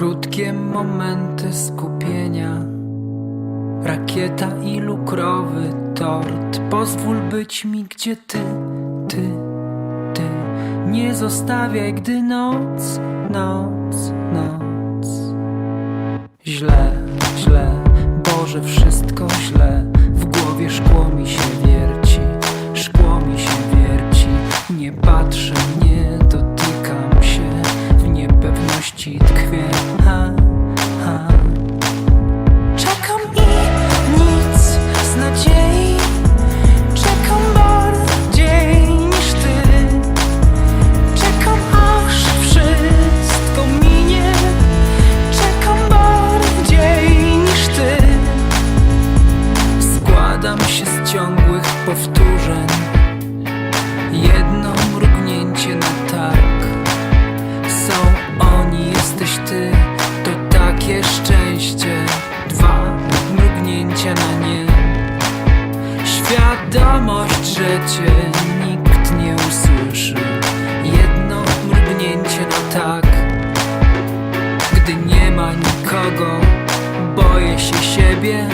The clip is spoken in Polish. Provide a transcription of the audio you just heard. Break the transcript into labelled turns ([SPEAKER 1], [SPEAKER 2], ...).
[SPEAKER 1] Krótkie momenty skupienia. Rakieta i lukrowy tort. Pozwól być mi gdzie ty, ty, ty. Nie zostawiaj, gdy noc, noc, noc. Źle, źle, Boże wszystko źle. W głowie szkło mi się wierci. Szkło mi się wierci. Nie patrzę, nie W niepewności tkwię. Ha, ha. Czekam i nic z nadziei. Czekam bardziej niż ty. Czekam aż wszystko minie. Czekam bardziej niż ty. Składam się z ciągłych powtórzeń Świadomość, że cię nikt nie usłyszy. Jedno mrugnięcie na tak. Gdy nie ma nikogo Boję się siebie